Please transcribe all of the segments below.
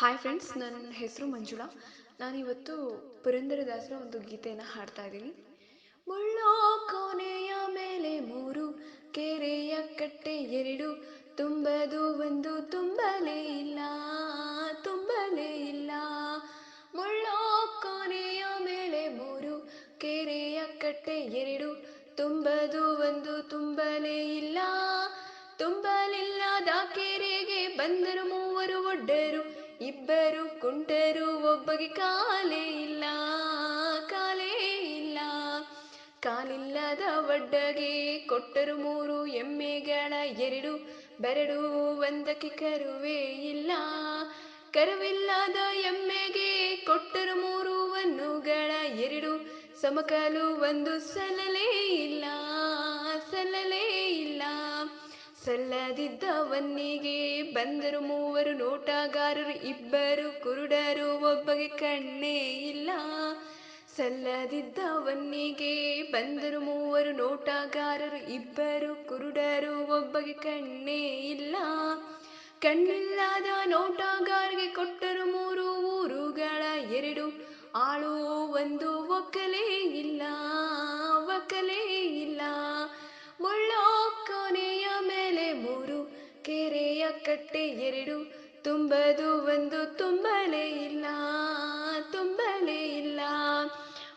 Hi friends ನನ್ನ ಹೆಸರು ಮಂಜುಳಾ. ನಾನಿವತ್ತು ಪುರಂದರದಾಸರ ಒಂದು ಗೀತೆಯನ್ನು ಹಾಡ್ತಾ ಇದ್ದೀನಿ. ಮುಳ್ಳೋ ಕೋನೆಯ ಮೇಲೆ ಮೂರು, ಕೆರೆಯ ಕಟ್ಟೆ ಎರಡು, ತುಂಬದು ಒಂದು ತುಂಬಲೇ ಇಲ್ಲ ತುಂಬಲೇ ಇಲ್ಲ. ಮುಳ್ಳೋ ಕೋನೆಯ ಮೇಲೆ ಮೂರು, ಕೆರೆಯ ಕಟ್ಟೆ ಎರಡು, ತುಂಬದು ಒಂದು ತುಂಬಲೇ ಇಲ್ಲ. ತುಂಬಲಿಲ್ಲದ ಕೆರೆಗೆ ಬಂದರು ಮೂವರು ಒಡ್ಡರು. ಇಬ್ಬರು ಕುಂಟರು, ಒಬ್ಬಗೆ ಕಾಲೇ ಇಲ್ಲ ಕಾಲೇ ಇಲ್ಲ. ಕಾಲಿಲ್ಲದ ಒಡ್ಡಗೆ ಕೊಟ್ಟರು ಮೂರು, ಎಮ್ಮೆಗಳ ಎರಡು, ಬೆರಡು ಒಂದಕ್ಕೆ ಕರುವೇ ಇಲ್ಲ. ಕರುವಿಲ್ಲದ ಎಮ್ಮೆಗೆ ಕೊಟ್ಟರು ಮೂರು, ಹಣ್ಣುಗಳ ಎರಡು, ಸಮಕಲು ಒಂದು ಸಲಲೇ ಇಲ್ಲ ಸಲ್ಲಲೇ ಇಲ್ಲ. ಸಲ್ಲದಿದ್ದ ವನ್ನಿಗೆ ಬಂದರು ಮೂವರು ನೋಟಗಾರರು, ಇಬ್ಬರು ಕುರುಡರು, ಒಬ್ಬಗೆ ಕಣ್ಣೇ ಇಲ್ಲ. ಸಲ್ಲದಿದ್ದವನಿಗೆ ಬಂದರು ಮೂವರು ನೋಟಗಾರರು, ಇಬ್ಬರು ಕುರುಡರು, ಒಬ್ಬಗೆ ಕಣ್ಣೇ ಇಲ್ಲ. ಕಣ್ಣಿಲ್ಲದ ನೋಟಗಾರಿಗೆ ಕೊಟ್ಟರು ಮೂರು ಊರುಗಳ ಎರಡು, ಆಳು ಒಂದು ಒಕ್ಕಲೇ ಇಲ್ಲ. ಕಟ್ಟೆ ಎರಡು, ತುಂಬದು ಒಂದು ತುಂಬಲೇ ಇಲ್ಲ ತುಂಬಲೇ ಇಲ್ಲ.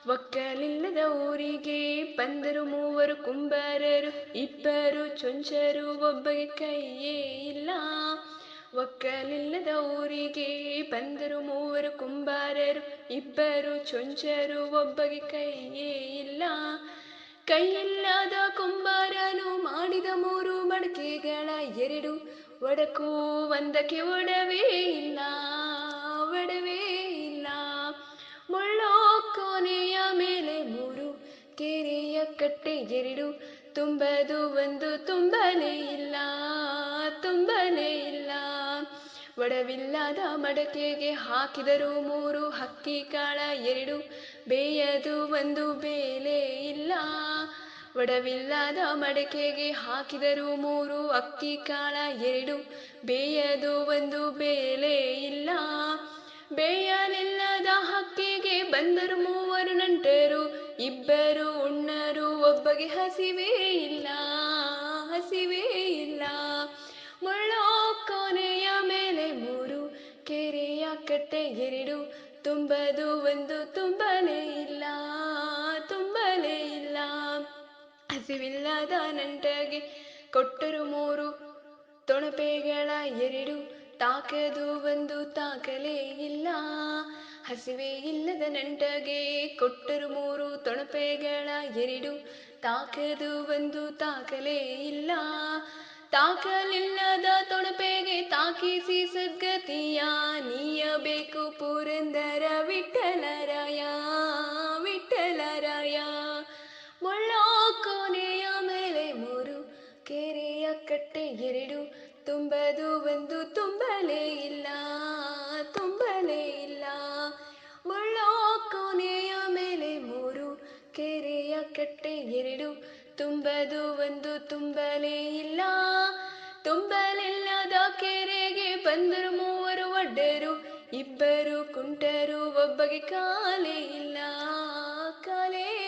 ಒಕ್ಕಲಿಲ್ಲದ ಊರಿಗೆ ಬಂದರು ಮೂವರು ಕುಂಬಾರರು, ಇಬ್ಬರು ಚೊಂಚರು ಒಬ್ಬಗೆ ಕೈಯೇ ಇಲ್ಲ. ಒಕ್ಕಲಿಲ್ಲದ ಊರಿಗೆ ಬಂದರು ಮೂವರು ಕುಂಬಾರರು, ಇಬ್ಬರು ಚೊಂಚರು ಒಬ್ಬಗೆ ಕೈಯೇ ಇಲ್ಲ. ಕೈಯಿಲ್ಲದ ಕುಂಬಾರನು ಮಾಡಿದ ಮೂರು ಮಡಕೆಗಳ ಎರಡು ಒಡಕು ಒಂದಕ್ಕೆ ಒಡವೇ ಇಲ್ಲ ಒಡವೇ ಇಲ್ಲ. ಮುಳ್ಳೋ ಕೋನೆಯ ಮೇಲೆ ಮೂರು ಕೆರೆಯ ಕಟ್ಟೆ ಎರಡು ತುಂಬದು ಒಂದು ತುಂಬಲೇ ಇಲ್ಲ ತುಂಬಲೇ ಇಲ್ಲ. ಒಡವಿಲ್ಲದ ಮಡಕೆಗೆ ಹಾಕಿದರು ಮೂರು ಹಕ್ಕಿ ಕಾಳ ಎರಡು, ಬೇಯದು ಒಂದು ಬೇಲೆ ಇಲ್ಲ. ಒಡವಿಲ್ಲದ ಮಡಕೆಗೆ ಹಾಕಿದರು ಮೂರು ಅಕ್ಕಿ ಕಾಳ, ಎರಡು ಬೇಯದು, ಒಂದು ಬೇಲೆ ಇಲ್ಲ. ಬೇಯಲಿಲ್ಲದ ಹಕ್ಕಿಗೆ ಬಂದರು ಮೂವರು ನಂಟರು, ಇಬ್ಬರು ಉಣ್ಣರು, ಒಬ್ಬಗೆ ಹಸಿವೇ ಇಲ್ಲ ಹಸಿವೇ ಇಲ್ಲ. ಮುಳ್ಳೋ ಕೊನೆಯ ಮೇಲೆ ಮೂರು, ಕೆರೆಯ ಕಟ್ಟೆ ಎರಡು, ತುಂಬದು ಒಂದು ತುಂಬಲೇ ಇಲ್ಲ, ತುಂಬಲೇ ಹಸಿವಿಲ್ಲದ ನಂಟಗೆ ಕೊಟ್ಟರು ಮೂರು ತೊಣಪೆಗಳ ಎರಡು. ತಾಕದು ಒಂದು ತಾಕಲೇ ಇಲ್ಲ. ಹಸಿವೆ ಇಲ್ಲದ ನಂಟಗೆ ಕೊಟ್ಟರು ಮೂರು ತೊಣಪೆಗಳ ಎರಡು. ತಾಕದು ಒಂದು ತಾಕಲೇ ಇಲ್ಲ. ತಾಕಲಿಲ್ಲದ ತೊಣಪೆಗೆ ತಾಕಿಸಿ ಸದ್ಗತಿಯ ನೀಯಬೇಕು ಪುರಂದರ ವಿಠಲರಾಯ ವಿಠಲರಾಯ. ಮುಳ್ಳೋ ಕಟ್ಟೆ ಎರಡು ತುಂಬದು ಒಂದು ತುಂಬಲೇ ಇಲ್ಲ ತುಂಬಲೇ ಇಲ್ಲ. ಮುಳ್ಳೋ ಕೊನೆಯ ಮೇಲೆ ಮೂರು ಕೆರೆಯ ಕಟ್ಟೆ ಎರಡು ತುಂಬದು ಒಂದು ತುಂಬಲೇ ಇಲ್ಲ. ತುಂಬಲಿಲ್ಲದ ಕೆರೆಗೆ ಬಂದರು ಮೂವರು ಒಡ್ಡರು, ಇಬ್ಬರು ಕುಂಟರು ಒಬ್ಬಗೆ ಕಾಲೇ ಇಲ್ಲ. ಕಾಲೇ